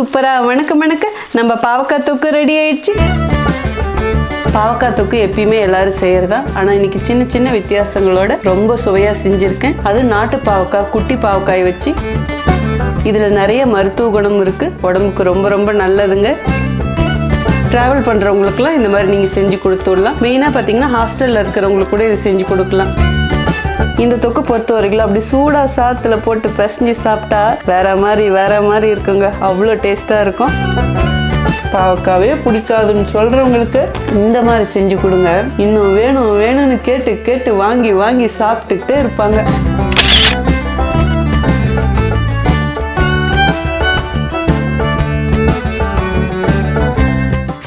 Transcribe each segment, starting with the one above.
சூப்பராக வணக்க வணக்க நம்ம பாவக்காய் தொக்கு ரெடி ஆயிடுச்சு. பாவக்காய் தொக்கு எப்பயுமே எல்லாரும் செய்யறதா ஆனால் இன்னைக்கு சின்ன சின்ன வித்தியாசங்களோட ரொம்ப சுவையாக செஞ்சுருக்கேன். அது நாட்டு பாவக்காய் குட்டி பாவக்காய் வச்சு. இதில் நிறைய மருத்துவ குணம் இருக்குது உடம்புக்கு ரொம்ப ரொம்ப நல்லதுங்க. ட்ராவல் பண்ணுறவங்களுக்குலாம் இந்த மாதிரி நீங்கள் செஞ்சு கொடுத்துடலாம். மெயினாக பார்த்தீங்கன்னா ஹாஸ்டலில் இருக்கிறவங்களுக்கு கூட இதை செஞ்சு கொடுக்கலாம். இந்த தொக்கு பொறுத்த வரைக்கும் அப்படி சூடாக சாத்தில் போட்டு பிசைஞ்சு சாப்பிட்டா வேற மாதிரி வேற மாதிரி இருக்குங்க. அவ்வளோ டேஸ்ட்டாக இருக்கும். பாவக்காவே பிடிக்காதுன்னு சொல்கிறவங்களுக்கு இந்த மாதிரி செஞ்சு கொடுங்க. இன்னும் வேணும் வேணும்னு கேட்டு கேட்டு வாங்கி வாங்கி சாப்பிட்டுக்கிட்டே இருப்பாங்க.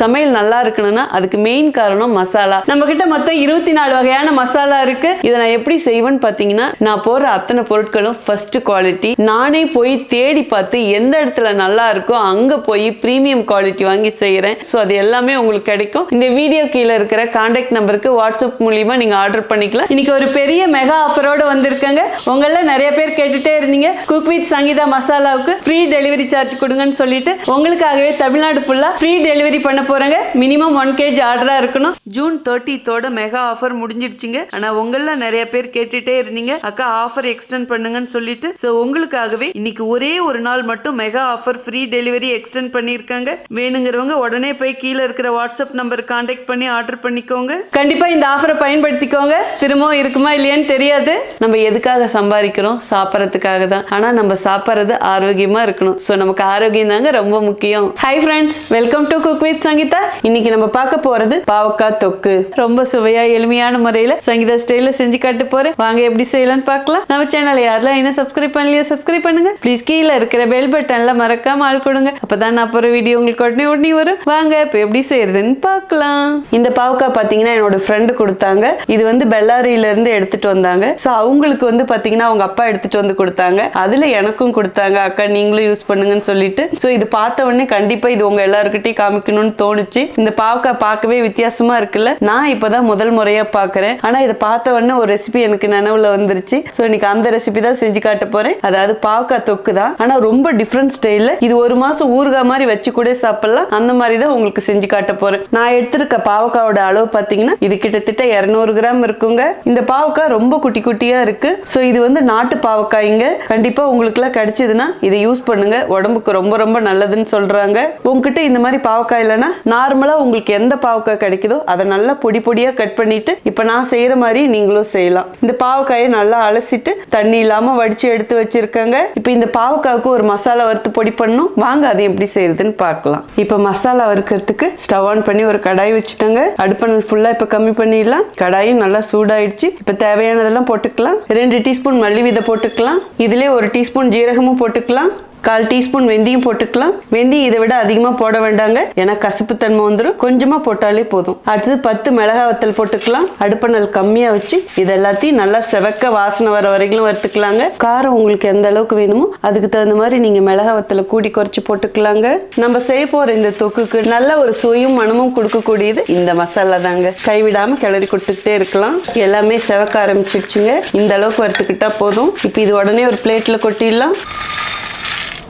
சமையல் நல்லா இருக்கணும்னா அதுக்கு மெயின் காரணம் மசாலா. நம்ம கிட்ட மொத்தம் இருபத்தி நாலு வகையான மசாலா இருக்கு. இதை நான் எப்படி செய்வேன்னு பார்த்தீங்கன்னா நான் போடுற அத்தனை பொருட்களும் ஃபர்ஸ்ட் குவாலிட்டி நானே போய் தேடி பார்த்து எந்த இடத்துல நல்லா இருக்கோ அங்க போய் ப்ரீமியம் குவாலிட்டி வாங்கி செய்யறேன் ஸோ அது எல்லாமே உங்களுக்கு கிடைக்கும். இந்த வீடியோ கீழே இருக்கிற கான்டாக்ட் நம்பருக்கு வாட்ஸ்அப் மூலியமா நீங்க ஆர்டர் பண்ணிக்கலாம். இன்னைக்கு ஒரு பெரிய மெகா ஆஃபரோட வந்திருக்காங்க. உங்கள நிறைய பேர் கேட்டுட்டே இருந்தீங்க. குக் வித் சங்கீதா மசாலாவுக்கு ஃப்ரீ டெலிவரி சார்ஜ் கொடுங்கன்னு சொல்லிட்டு உங்களுக்காகவே தமிழ்நாடு ஃபுல்லா ஃப்ரீ டெலிவரி பண்ண போறாங்க. மினிமம் ஒன் கேஜி ஆர்டரா இருக்கணும். ஜூன் தேர்ட்டித்தோட மெகா ஆஃபர் முடிஞ்சிடுச்சுங்க. ஆனா உங்கள நிறைய பேர் கேட்டுட்டே இருந்தீங்க. அக்கா ஆஃபர் எக்ஸ்டெண்ட் பண்ணுங்கன்னு சொல்லிட்டு. ஸோ உங்களுக்காகவே இன்னைக்கு ஒரே ஒரு நாள் மட்டும் mega offer free delivery extend பண்ணியிருக்காங்க. வேணுங்கிறவங்க உடனே போய் கீழே இருக்கிற வாட்ஸ்அப் நம்பர் கான்டாக்ட் பண்ணி ஆர்டர் பண்ணிக்கோங்க. கண்டிப்பா இந்த ஆஃபரை பயன்படுத்திக்கோங்க. திரும்பவும் இருக்குமா இல்லையான்னு தெரியாது. நம்ம எதுக்காக சம்பாதிக்கிறோம்? சாப்பிட்றதுக்காக தான். ஆனா நம்ம சாப்பிட்றது ஆரோக்கியமா இருக்கணும். ஸோ நமக்கு ஆரோக்கியம் தாங்க ரொம்ப முக்கியம். Hi friends welcome to cook with Sangeetha இன்னைக்கு நம்ம பார்க்க போறது பாவக்காய் தொக்கு. ரொம்ப சுவையா எளிமையான முறையில சங்கீதா ஸ்டைல செஞ்சு காட்டு போறேன் வாங்க எப்படி செய்யலாம்னு பார்க்கலாம். நம்ம சேனல் யாரெல்லாம் என்ன சப்ஸ்கிரைப் பண்ணலையா சப்ஸ்கிரைப் பண்ணுங்க. ப்ளீஸ் கீழே இருக்கிற பெல் பட்டன்ல மறக்காம ஆள் கொடுங்க. அப்பதான் நான் போற வீடியோ உங்களுக்கு உடனே உடனே வரும். வாங்க இப்போ எப்படி செய்யறதுன்னு பார்க்கலாம். இந்த பாவக்காய் பாத்தீங்கன்னா என்னோட ஃப்ரெண்டு கொடுத்தாங்க. இது வந்து பெல்லாரியில இருந்து எடுத்துட்டு வந்தாங்க. ஸோ அவங்களுக்கு வந்து பாத்தீங்கன்னா அவங்க அப்பா எடுத்துட்டு வந்து கொடுத்தாங்க. அதுல எனக்கும் கொடுத்தாங்க. அக்கா நீங்களும் யூஸ் பண்ணுங்கன்னு சொல்லிட்டு. ஸோ இது பார்த்த உடனே கண்டிப்பா இது உங்க எல்லாருக்கிட்டையும் காமிக்கணும்னு தோணும் தோணுச்சு இந்த பாவக்காய் பார்க்கவே வித்தியாசமா இருக்குல்ல? நான் இப்பதான் முதல் முறையா பார்க்குறேன். ஆனா இதை பார்த்த உடனே ஒரு ரெசிபி எனக்கு நினைவுல வந்துருச்சு. ஸோ இன்னைக்கு அந்த ரெசிபி தான் செஞ்சு காட்ட போறேன். அதாவது பாவக்காய் தொக்கு தான். ஆனா ரொம்ப டிஃப்ரெண்ட் ஸ்டைல்ல இது ஒரு மாசம் ஊறுகாய் மாதிரி வச்சு கூட சாப்பிடலாம். அந்த மாதிரி தான் உங்களுக்கு செஞ்சு காட்ட போறேன். நான் எடுத்திருக்க பாவக்காயோட அளவு பார்த்தீங்கன்னா இது கிட்டத்தட்ட இரநூறு கிராம் இருக்குங்க. இந்த பாவக்காய் ரொம்ப குட்டி குட்டியா இருக்கு. ஸோ இது வந்து நாட்டு பாவக்காய்ங்க. கண்டிப்பா உங்களுக்குலாம் கிடைச்சதுன்னா இதை யூஸ் பண்ணுங்க. உடம்புக்கு ரொம்ப ரொம்ப நல்லதுன்னு சொல்றாங்க. உங்ககிட்ட இந்த மாதிரி பாவக்காய் இல்லைன்னா நார்மலாக உங்களுக்கு எந்த பாவக்காய் கிடைக்குதோ அதை நல்லா பொடி பொடியாக கட் பண்ணிட்டு இப்போ நான் செய்கிற மாதிரி நீங்களும் செய்யலாம். இந்த பாவக்காயை நல்லா அலசிட்டு தண்ணி இல்லாமல் வடித்து எடுத்து வச்சிருக்கேங்க. இப்போ இந்த பாவக்காய்க்கு ஒரு மசாலா வறுத்து பொடி பண்ணணும். வாங்க அதை எப்படி செய்யறதுன்னு பார்க்கலாம். இப்போ மசாலா வறுக்கிறதுக்கு ஸ்டவ் ஆன் பண்ணி ஒரு கடாய் வச்சுட்டேங்க. அடுப்பணல் ஃபுல்லாக இப்போ கம்மி பண்ணிடலாம். கடாயும் நல்லா சூடாயிடுச்சு. இப்போ தேவையானதெல்லாம் போட்டுக்கலாம். ரெண்டு டீஸ்பூன் மல்லி விதை போட்டுக்கலாம். இதிலே ஒரு டீஸ்பூன் ஜீரகமும் போட்டுக்கலாம். கால் டீஸ்பூன் வெந்தயம் போட்டுக்கலாம். வெந்தயம் இதை விட அதிகமாக போட வேண்டாங்க. ஏன்னா கசப்பு தன்மை வந்துடும் கொஞ்சமாக போட்டாலே போதும். அடுத்தது பத்து மிளகாய் வத்தல் போட்டுக்கலாம். அடுப்பணல் கம்மியாக வச்சு இது எல்லாத்தையும் நல்லா செவக்க வாசனை வர வரைக்கும் வறுத்துக்கலாங்க. காரம் உங்களுக்கு எந்த அளவுக்கு வேணுமோ அதுக்கு தகுந்த மாதிரி நீங்கள் மிளகாய் வத்தலை கூடி குறைச்சி போட்டுக்கலாங்க. நம்ம செய்ய போகிற இந்த தொக்குக்கு நல்ல ஒரு சுவையும் மனமும் கொடுக்கக்கூடியது இந்த மசாலா தாங்க. கைவிடாமல் கிளறி கொடுத்துக்கிட்டே இருக்கலாம். எல்லாமே செவக்க ஆரம்பிச்சிருச்சுங்க. இந்த அளவுக்கு வறுத்துக்கிட்டா போதும். இப்போ இது உடனே ஒரு பிளேட்டில் கொட்டிடலாம்.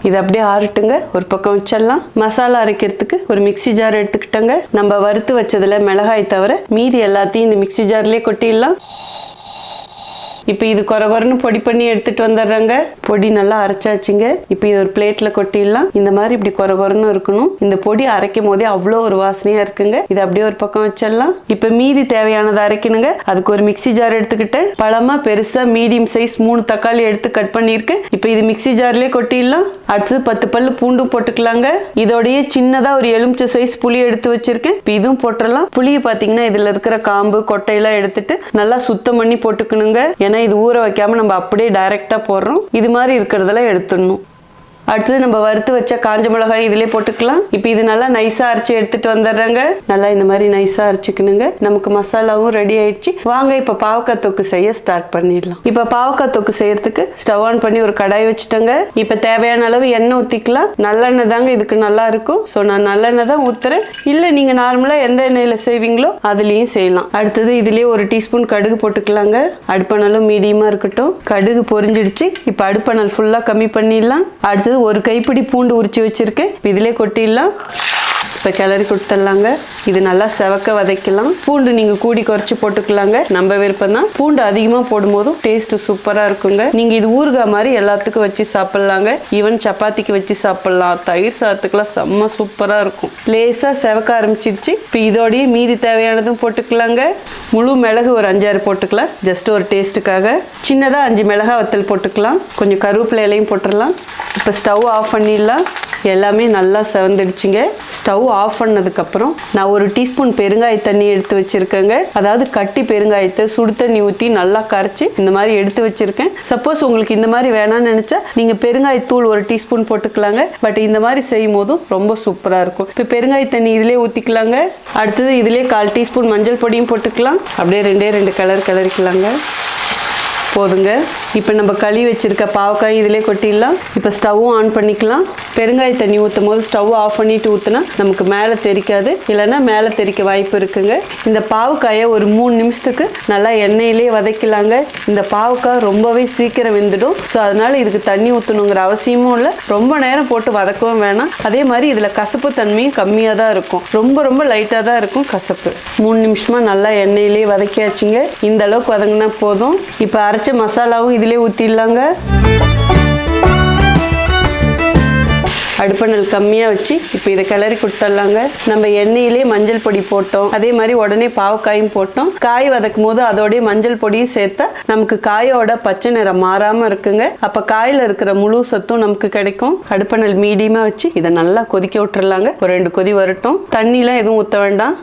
இது அப்படியே ஆறட்டுங்க. ஒரு பக்கம் வச்சிடலாம். மசாலா அரைக்கிறதுக்கு ஒரு மிக்ஸி ஜார் எடுத்துக்கிட்டோங்க. நம்ம வறுத்து வச்சதில் மிளகாய் தவிர மீதி எல்லாத்தையும் இந்த மிக்ஸி ஜார்லேயே கொட்டிடலாம். இப்போ இது கொர கொரன்னு பொடி பண்ணி எடுத்துட்டு வந்துடுறேங்க. பொடி நல்லா அரைச்சாச்சுங்க. இப்போ இது ஒரு பிளேட்ல கொட்டிடலாம். இந்த மாதிரி இப்படி கொர குறைன்னு இருக்கணும். இந்த பொடி அரைக்கும் போதே அவ்வளோ ஒரு வாசனையா இருக்குங்க. இது அப்படியே ஒரு பக்கம் வச்சிடலாம். இப்போ மீதி தேவையானதை அரைக்கணுங்க. அதுக்கு ஒரு மிக்ஸி ஜார் எடுத்துக்கிட்டு பழமா பெருசா மீடியம் சைஸ் மூணு தக்காளி எடுத்து கட் பண்ணியிருக்கேன் இப்போ இது மிக்ஸி ஜார்லயே கொட்டிடலாம். அடுத்து பத்து பல்லு பூண்டும் போட்டுக்கலாங்க. இதோடைய சின்னதா ஒரு எலுமிச்சை சைஸ் புளி எடுத்து வச்சிருக்கேன். இப்போ இதுவும் போட்டுடலாம். புளியை பார்த்தீங்கன்னா இதுல இருக்கிற காம்பு கொட்டையெல்லாம் எடுத்துட்டு நல்லா சுத்தம் பண்ணி போட்டுக்கணுங்க. ஏன்னா இது ஊற வைக்காம நம்ம அப்படியே டைரக்டா போடுறோம். இது மாதிரி இருக்கிறதெல்லாம் எடுத்துடணும். அடுத்தது நம்ம வறுத்து வச்ச காஞ்ச மிளகாய் இதிலே போட்டுக்கலாம். இப்போ இது நல்லா நைஸாக அரைச்சி எடுத்துட்டு வந்துடுறாங்க. நல்லா இந்த மாதிரி நைஸாக அரைச்சிக்கணுங்க. நமக்கு மசாலாவும் ரெடி ஆயிடுச்சு. வாங்க இப்போ பாவக்காய் தொக்கு செய்ய ஸ்டார்ட் பண்ணிடலாம். இப்போ பாவக்காய் தொக்கு செய்யறதுக்கு ஸ்டவ் ஆன் பண்ணி ஒரு கடாய் வச்சுட்டேங்க. இப்போ தேவையான அளவு எண்ணெய் ஊற்றிக்கலாம் நல்லெண்ணெய் தாங்க இதுக்கு நல்லா இருக்கும். ஸோ நான் நல்லெண்ணெய் தான் ஊற்றுறேன் இல்லை நீங்கள் நார்மலாக எந்த எண்ணெயில் செய்வீங்களோ அதுலேயும் செய்யலாம். அடுத்தது இதுலேயே ஒரு டீஸ்பூன் கடுகு போட்டுக்கலாங்க. அடுப்பணலும் மீடியமாக இருக்கட்டும். கடுகு பொரிஞ்சிடுச்சு. இப்போ அடுப்பணல் ஃபுல்லாக கம்மி பண்ணிடலாம். அடுத்தது அடுத்தது ஒரு கைப்பிடி பூண்டு உரிச்சு வச்சிருக்கேன் இப்ப இதிலே கொட்டிடலாம். இப்போ கிளறி கொடுத்துடலாங்க. இது நல்லா செவக்க வதக்கலாம் பூண்டு நீங்கள் கூடி குறைச்சி போட்டுக்கலாங்க. நம்ம விருப்பம் தான். பூண்டு அதிகமாக போடும்போதும் டேஸ்ட்டு சூப்பராக இருக்குங்க. நீங்கள் இது ஊறுகாய் மாதிரி எல்லாத்துக்கும் வச்சு சாப்பிட்லாங்க. ஈவன் சப்பாத்திக்கு வச்சு சாப்பிட்லாம். தயிர் சாதத்துக்குலாம் செம்ம சூப்பராக இருக்கும். லேசாக செவக்க ஆரம்பிச்சிருச்சு. இப்போ இதோடய மீதி தேவையானதும் போட்டுக்கலாங்க. முழு மிளகு ஒரு அஞ்சாறு போட்டுக்கலாம். ஜஸ்ட் ஒரு டேஸ்ட்டுக்காக சின்னதாக அஞ்சு மிளகா வத்தல் போட்டுக்கலாம். கொஞ்சம் கருவேப்பிலை இலையும் போட்டுடலாம். இப்போ ஸ்டவ் ஆஃப் பண்ணிடலாம். எல்லாமே நல்லா செவந்துடுச்சுங்க. ஸ்டவ் ஆஃப் பண்ணதுக்கப்புறம் நான் ஒரு டீஸ்பூன் பெருங்காய தண்ணி எடுத்து வச்சுருக்கேங்க. அதாவது கட்டி பெருங்காயத்தை சுடு தண்ணி ஊற்றி நல்லா கரைச்சி இந்த மாதிரி எடுத்து வச்சுருக்கேன். சப்போஸ் உங்களுக்கு இந்த மாதிரி வேணாம்னு நினச்சா நீங்கள் பெருங்காயத்தூள் ஒரு டீஸ்பூன் போட்டுக்கலாங்க. பட் இந்த மாதிரி செய்யும் போதும் ரொம்ப சூப்பராக இருக்கும். இப்போ பெருங்காய தண்ணி இதிலே ஊற்றிக்கலாங்க அடுத்தது இதிலே கால் டீஸ்பூன் மஞ்சள் பொடியும் போட்டுக்கலாம். அப்படியே ரெண்டே ரெண்டு கலர் கிளறிக்கலாங்க போதுங்க. இப்போ நம்ம களி வச்சுருக்க பாவக்காய் இதிலே கொட்டிடலாம். இப்போ ஸ்டவ்வும் ஆன் பண்ணிக்கலாம். பெருங்காய தண்ணி ஊற்றும் போது ஸ்டவ் ஆஃப் பண்ணிட்டு ஊற்றினா நமக்கு மேலே தெரிக்காது. இல்லைன்னா மேலே தெரிக்க வாய்ப்பு இருக்குங்க. இந்த பாவக்காயை ஒரு மூணு நிமிஷத்துக்கு நல்லா எண்ணெயிலே வதக்கலாங்க. இந்த பாவக்காய் ரொம்பவே சீக்கிரம் வெந்துடும். ஸோ அதனால் இதுக்கு தண்ணி ஊற்றணுங்கிற அவசியமும் இல்லை. ரொம்ப நேரம் போட்டு வதக்கவும் வேணாம். அதே மாதிரி இதில் கசப்பு தன்மையும் கம்மியாக தான் இருக்கும். ரொம்ப ரொம்ப லைட்டாக தான் இருக்கும் கசப்பு. மூணு நிமிஷமாக நல்லா எண்ணெயிலே வதக்கியாச்சுங்க. இந்த அளவுக்கு வதங்கினா போதும். இப்போ அரைச்ச மசாலாவும் இதிலே ஊற்றிடலாங்க அடுப்பணல் கம்மியாக வச்சு இப்போ இதை கிளறி கொடுத்துடலாங்க. நம்ம எண்ணெயிலே மஞ்சள் பொடி போட்டோம். அதே மாதிரி உடனே பாவக்காயும் போட்டோம். காய் வதக்கும் போது அதோடய மஞ்சள் பொடியும் சேர்த்தா நமக்கு காயோட பச்சை நிறம் மாறாமல் இருக்குங்க. அப்போ காயில் இருக்கிற முழு சத்தும் நமக்கு கிடைக்கும். அடுப்பணல் மீடியமாக வச்சு இதை நல்லா கொதிக்க விட்டுறலாங்க. ஒரு ரெண்டு கொதி வரட்டும். தண்ணிலாம் எதுவும் ஊற்ற வேண்டாம்.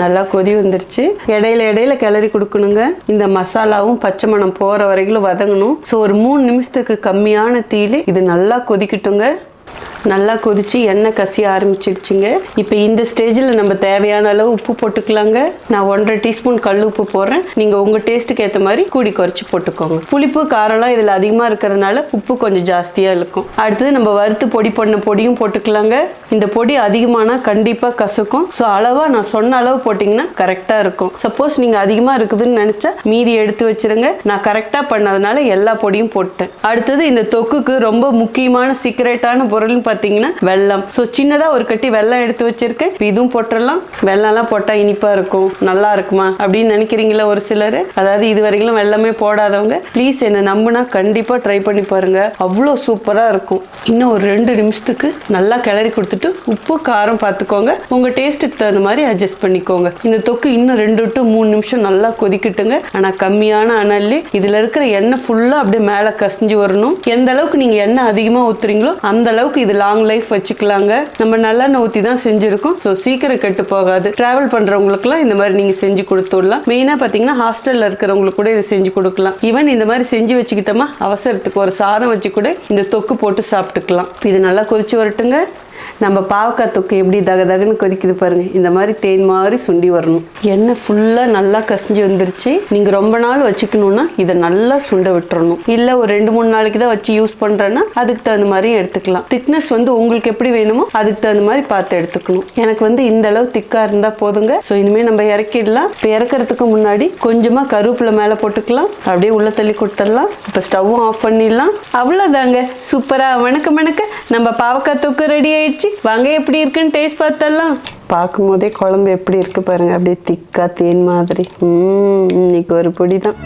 நல்லா கொதி வந்துருச்சு. இடையில இடையில கிளறி கொடுக்கணுங்க. இந்த மசாலாவும் பச்சை மணம் போகிற வரைக்கும் வதங்கணும். ஸோ ஒரு மூணு நிமிஷத்துக்கு கம்மியான தீயில இது நல்லா கொதிக்கட்டுங்க. நல்லா கொதிச்சு எண்ணெய் கசிய ஆரம்பிச்சிடுச்சுங்க இப்போ இந்த ஸ்டேஜில் நம்ம தேவையான அளவு உப்பு போட்டுக்கலாங்க. நான் ஒன்றரை டீஸ்பூன் கல் உப்பு போடுறேன். நீங்கள் உங்கள் டேஸ்ட்டுக்கு ஏற்ற மாதிரி கூடி குறைச்சி போட்டுக்கோங்க. புளிப்பு காரம்லாம் இதில் அதிகமாக இருக்கிறதுனால உப்பு கொஞ்சம் ஜாஸ்தியாக இருக்கும். அடுத்தது நம்ம வறுத்து பொடி பண்ண பொடியும் போட்டுக்கலாங்க. இந்த பொடி அதிகமானால் கண்டிப்பாக கசக்கும். ஸோ அளவாக நான் சொன்ன அளவு போட்டிங்கன்னா கரெக்டாக இருக்கும். சப்போஸ் நீங்கள் அதிகமாக இருக்குதுன்னு நினச்சா மீதி எடுத்து வச்சுருங்க. நான் கரெக்டாக பண்ணதுனால எல்லா பொடியும் போட்டேன். அடுத்தது இந்த தொக்குக்கு ரொம்ப முக்கியமான சீக்ரெட்டான பொருள்னு பார்த்தீங்கன்னா வெல்லம். ஸோ சின்னதாக ஒரு கட்டி வெள்ளம் எடுத்து வச்சிருக்கேன். இதுவும் போட்டுடலாம் வெள்ளம்லாம் போட்டால் இனிப்பாக இருக்கும். நல்லா இருக்குமா? அப்படின்னு நினைக்கிறீங்களா ஒரு சிலர்? அதாவது இது வரைக்கும் வெள்ளமே போடாதவங்க ப்ளீஸ் என்னை நம்புனா கண்டிப்பாக ட்ரை பண்ணி பாருங்க. அவ்வளோ சூப்பராக இருக்கும். இன்னும் ஒரு ரெண்டு நிமிஷத்துக்கு நல்லா கிளறி கொடுத்துட்டு உப்பு காரம் பார்த்துக்கோங்க உங்கள் டேஸ்ட்டுக்கு தகுந்த மாதிரி அட்ஜஸ்ட் பண்ணிக்கோங்க. இந்த தொக்கு இன்னும் ரெண்டு டு மூணு நிமிஷம் நல்லா கொதிக்கட்டுங்க. ஆனால் கம்மியான அனல்லே இதில் இருக்கிற எண்ணெய் ஃபுல்லாக அப்படியே மேலே கசிஞ்சு வரணும். எந்த அளவுக்கு நீங்கள் எண்ணெய் அதிகமாக ஊற்றுறீங்களோ அந்த அளவுக்கு இதில் லாங் லைஃப் வச்சுக்கலாங்க. நம்ம நல்லெண்ணெய் ஊற்றி தான் செஞ்சுருக்கோம். ஸோ சீக்கிரம் கெட்டு போகாது. ட்ராவல் பண்ணுறவங்களுக்குலாம் இந்த மாதிரி நீங்கள் செஞ்சு கொடுத்துடலாம் மெயினாக பார்த்தீங்கன்னா ஹாஸ்டலில் இருக்கிறவங்களுக்கு கூட இதை செஞ்சு கொடுக்கலாம். ஈவன் இந்த மாதிரி செஞ்சு வச்சுக்கிட்டோமா அவசரத்துக்கு ஒரு சாதம் வச்சு கூட இந்த தொக்கு போட்டு சாப்பிட்டுக்கலாம். இது நல்லா கொதிச்சு வரட்டுங்க. நம்ம பாவக்காய் தொக்கு எப்படி தக தகன்னு கொதிக்குது பாருங்க. இந்த மாதிரி தேன் மாதிரி சுண்டி வரணும். எண்ணெய் ஃபுல்லாக நல்லா கசிஞ்சு வந்துருச்சு. நீங்கள் ரொம்ப நாள் வச்சுக்கணுன்னா இதை நல்லா சுண்ட விட்டுறணும். இல்லை ஒரு ரெண்டு மூணு நாளைக்கு தான் வச்சு யூஸ் பண்ணுறேன்னா அதுக்கு தகுந்த மாதிரி எடுத்துக்கலாம். திக்னஸ் வந்து உங்களுக்கு எப்படி வேணுமோ அதுக்கு தகுந்த மாதிரி பார்த்து எடுத்துக்கணும். எனக்கு வந்து இந்த அளவு திக்காக இருந்தால் போதுங்க. ஸோ இனிமேல் நம்ம இறக்கிடலாம். இப்போ இறக்கிறதுக்கு முன்னாடி கொஞ்சமாக கருவேப்பிலை மேலே போட்டுக்கலாம். அப்படியே உள்ள தள்ளி கொடுத்துடலாம். இப்போ ஸ்டவ்வும் ஆஃப் பண்ணிடலாம். அவ்வளோதாங்க சூப்பராக வணக்க வணக்க நம்ம பாவக்காய் தொக்கு ரெடி ஆயிடுச்சு வாங்க எப்படி இருக்குன்னு டேஸ்ட் பார்த்தலாம் பார்க்கும் போதே குழம்பு எப்படி இருக்கு பாருங்க. அப்படியே திக்கா தேன் மாதிரி. இன்னைக்கு ஒரு பொடி தான்.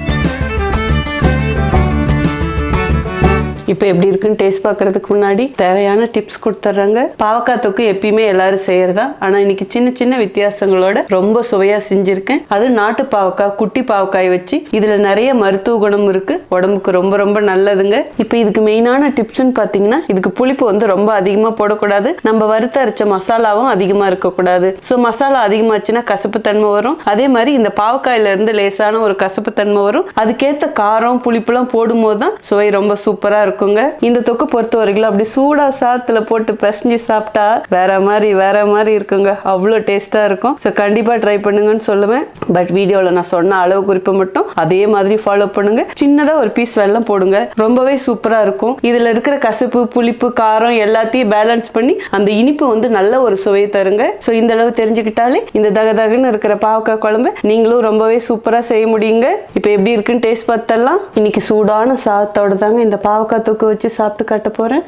இப்போ எப்படி இருக்குன்னு டேஸ்ட் பார்க்கறதுக்கு முன்னாடி தேவையான டிப்ஸ் கொடுத்துட்றாங்க. பாவக்காய் தொக்கு எப்பயுமே எல்லாரும் செய்யறதா? ஆனால் இன்னைக்கு சின்ன சின்ன வித்தியாசங்களோட ரொம்ப சுவையாக செஞ்சுருக்கேன். அது நாட்டு பாவக்காய் குட்டி பாவக்காய் வச்சு இதில் நிறைய மருத்துவ குணம் இருக்கு. உடம்புக்கு ரொம்ப ரொம்ப நல்லதுங்க. இப்போ இதுக்கு மெயினான டிப்ஸ்னு பார்த்தீங்கன்னா இதுக்கு புளிப்பு வந்து ரொம்ப அதிகமாக போடக்கூடாது. நம்ம வறுத்த அரைச்ச மசாலாவும் அதிகமாக இருக்கக்கூடாது. ஸோ மசாலா அதிகமாச்சுன்னா கசப்பு தன்மை வரும். அதே மாதிரி இந்த பாவக்காயில இருந்து லேசான ஒரு கசப்பு தன்மை வரும். அதுக்கேற்ற காரம் புளிப்புலாம் போடும்போது தான் சுவை ரொம்ப சூப்பராக இருக்கும். இருக்குங்க. இந்த தொக்கு பொறுத்த வரைக்கும் அப்படி சூடா சாத்துல போட்டு பிசைஞ்சு சாப்பிட்டா வேற மாதிரி வேற மாதிரி இருக்குங்க. அவ்வளோ டேஸ்டா இருக்கும். ஸோ கண்டிப்பா ட்ரை பண்ணுங்கன்னு சொல்லுவேன். பட் வீடியோவில் நான் சொன்ன அளவு குறிப்பை மட்டும் அதே மாதிரி ஃபாலோ பண்ணுங்க. சின்னதா ஒரு பீஸ் வெள்ளம் போடுங்க. ரொம்பவே சூப்பரா இருக்கும். இதுல இருக்கிற கசப்பு புளிப்பு காரம் எல்லாத்தையும் பேலன்ஸ் பண்ணி அந்த இனிப்பு வந்து நல்ல ஒரு சுவையை தருங்க. ஸோ இந்த அளவு தெரிஞ்சுக்கிட்டாலே இந்த தக தகன்னு இருக்கிற பாவக்காய் குழம்பு நீங்களும் ரொம்பவே சூப்பரா செய்ய முடியுங்க. இப்போ எப்படி இருக்குன்னு டேஸ்ட் பார்த்தலாம் இன்னைக்கு சூடான சாதத்தோட தாங்க இந்த பாவக்காய் தூக்க வச்சு சாப்பிட்டு காட்ட போகிறேன்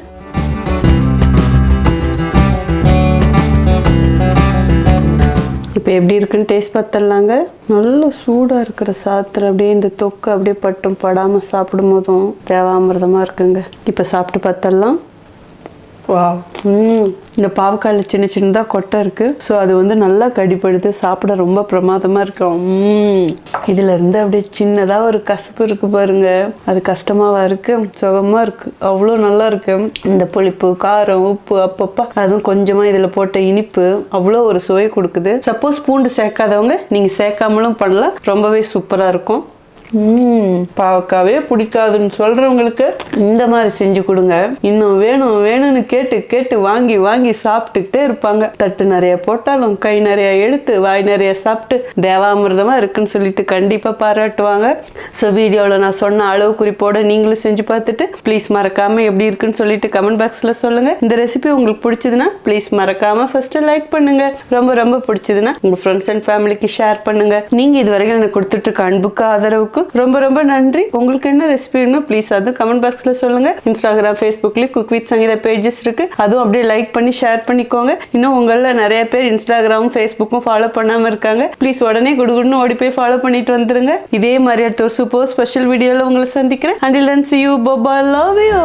இப்போ எப்படி இருக்குன்னு டேஸ்ட் பார்த்துடலாங்க. நல்ல சூடாக இருக்கிற சாத்திர அப்படியே இந்த தொக்கு அப்படியே பட்டும் படாமல் சாப்பிடும் போதும் தேவாமிரதமாக இருக்குங்க. இப்போ சாப்பிட்டு பார்த்துடலாம். வா இந்த பாவக்காயில் சின்ன சின்னதாக கொட்டை இருக்குது ஸோ அது வந்து நல்லா கடிப்படுது சாப்பிட ரொம்ப பிரமாதமாக இருக்கும் ம் அப்படியே சின்னதாக ஒரு கசப்பு இருக்குது பாருங்க. அது கஷ்டமாவா இருக்குது சுகமாக இருக்குது அவ்வளோ நல்லா இருக்கு. இந்த புளிப்பு காரம் உப்பு அப்பப்போ. அதுவும் கொஞ்சமாக இதில் போட்ட இனிப்பு அவ்வளோ ஒரு சுவை கொடுக்குது. சப்போஸ் பூண்டு சேர்க்காதவங்க நீங்கள் சேர்க்காமலும் பண்ணலாம். ரொம்பவே சூப்பராக இருக்கும். பாவக்காவே பிடிக்காதுன்னு சொல்கிறவங்களுக்கு இந்த மாதிரி செஞ்சு கொடுங்க. இன்னும் வேணும் வேணும்னு கேட்டு கேட்டு வாங்கி வாங்கி சாப்பிட்டுக்கிட்டே இருப்பாங்க. தட்டு நிறைய போட்டாலும் கை நிறைய எடுத்து வாய் நிறைய சாப்பிட்டு தேவாமிர்தமாக இருக்குன்னு சொல்லிட்டு கண்டிப்பாக பாராட்டுவாங்க. ஸோ வீடியோவில் நான் சொன்ன அளவு குறிப்போடு நீங்களும் செஞ்சு பார்த்துட்டு ப்ளீஸ் மறக்காமல் எப்படி இருக்குன்னு சொல்லிட்டு கமெண்ட் பாக்ஸில் சொல்லுங்கள் இந்த ரெசிபி உங்களுக்கு பிடிச்சதுன்னா ப்ளீஸ் மறக்காமல் ஃபஸ்ட்டு லைக் பண்ணுங்கள் ரொம்ப ரொம்ப பிடிச்சதுன்னா உங்கள் ஃப்ரெண்ட்ஸ் அண்ட் ஃபேமிலிக்கு ஷேர் பண்ணுங்கள் நீங்கள் இது வரைக்கும் எனக்கு கொடுத்துட்டு இருக்க அன்புக்கு ஆதரவுக்கு ரொம்ப ரொம்ப நன்றி. உங்களுக்கு என்ன ரெசிபி வேணும் ப்ளீஸ் அதுவும் கமெண்ட் பாக்ஸில் சொல்லுங்க. இன்ஸ்டாகிராம் ஃபேஸ்புக்லேயும் குக் வித் சங்கீதா பேஜஸ் இருக்கு. அதுவும் அப்படியே லைக் பண்ணி ஷேர் பண்ணிக்கோங்க. இன்னும் உங்களில் நிறைய பேர் இன்ஸ்டாகிராமும் ஃபேஸ்புக்கும் ஃபாலோ பண்ணாமல் இருக்காங்க. ப்ளீஸ் உடனே குடுகுடுன்னு ஓடி போய் ஃபாலோ பண்ணிட்டு வந்துருங்க. இதே மாதிரி அடுத்த ஒரு சூப்பர் ஸ்பெஷல் வீடியோவில் உங்களை சந்திக்கிறேன். அண்டில் அண்ட் சி யூ பபா லவ் யூ